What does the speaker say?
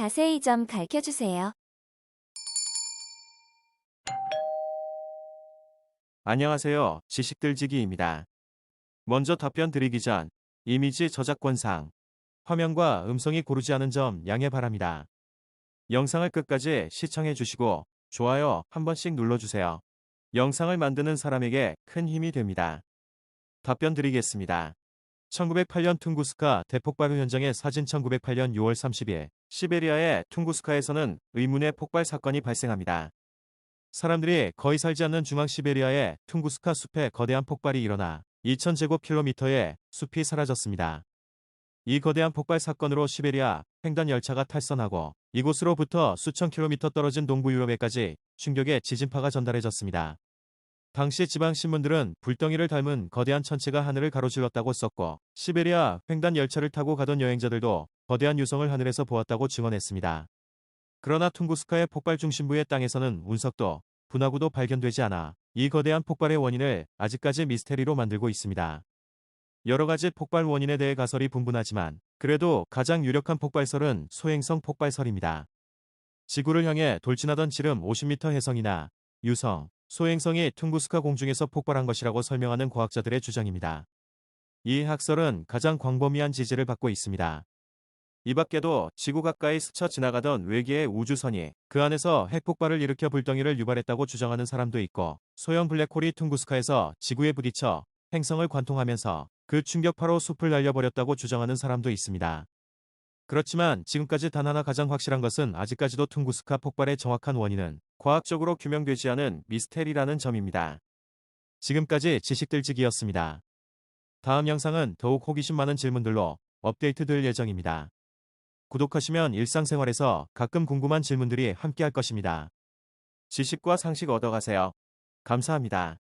자세히 좀 가르쳐 주세요. 안녕하세요. 지식들지기입니다. 먼저 답변 드리기 전 이미지 저작권상 화면과 음성이 고르지 않은 점 양해 바랍니다. 영상을 끝까지 시청해 주시고 좋아요 한 번씩 눌러주세요. 영상을 만드는 사람에게 큰 힘이 됩니다. 답변 드리겠습니다. 1908년 퉁구스카 대폭발 후 현장의 사진 1908년 6월 30일 시베리아의 퉁구스카에서는 의문의 폭발 사건이 발생합니다. 사람들이 거의 살지 않는 중앙 시베리아의 퉁구스카 숲에 거대한 폭발이 일어나 2000제곱킬로미터의 숲이 사라졌습니다. 이 거대한 폭발 사건으로 시베리아 횡단 열차가 탈선하고 이곳으로부터 수천 킬로미터 떨어진 동부 유럽에까지 충격의 지진파가 전달해졌습니다. 당시 지방 신문들은 불덩이를 닮은 거대한 천체가 하늘을 가로질렀다고 썼고 시베리아 횡단 열차를 타고 가던 여행자들도 거대한 유성을 하늘에서 보았다고 증언했습니다. 그러나 퉁구스카의 폭발 중심부의 땅에서는 운석도 분화구도 발견되지 않아 이 거대한 폭발의 원인을 아직까지 미스테리로 만들고 있습니다. 여러 가지 폭발 원인에 대해 가설이 분분하지만 그래도 가장 유력한 폭발설은 소행성 폭발설입니다. 지구를 향해 돌진하던 지름 50m 해성이나 유성, 소행성이 퉁구스카 공중에서 폭발한 것이라고 설명하는 과학자들의 주장입니다. 이 학설은 가장 광범위한 지지를 받고 있습니다. 이 밖에도 지구 가까이 스쳐 지나가던 외계의 우주선이 그 안에서 핵폭발을 일으켜 불덩이를 유발했다고 주장하는 사람도 있고 소형 블랙홀이 퉁구스카에서 지구에 부딪혀 행성을 관통하면서 그 충격파로 숲을 날려버렸다고 주장하는 사람도 있습니다. 그렇지만 지금까지 단 하나 가장 확실한 것은 아직까지도 퉁구스카 폭발의 정확한 원인은 과학적으로 규명되지 않은 미스테리라는 점입니다. 지금까지 지식들지기였습니다. 다음 영상은 더욱 호기심 많은 질문들로 업데이트 될 예정입니다. 구독하시면 일상생활에서 가끔 궁금한 질문들이 함께할 것입니다. 지식과 상식 얻어가세요. 감사합니다.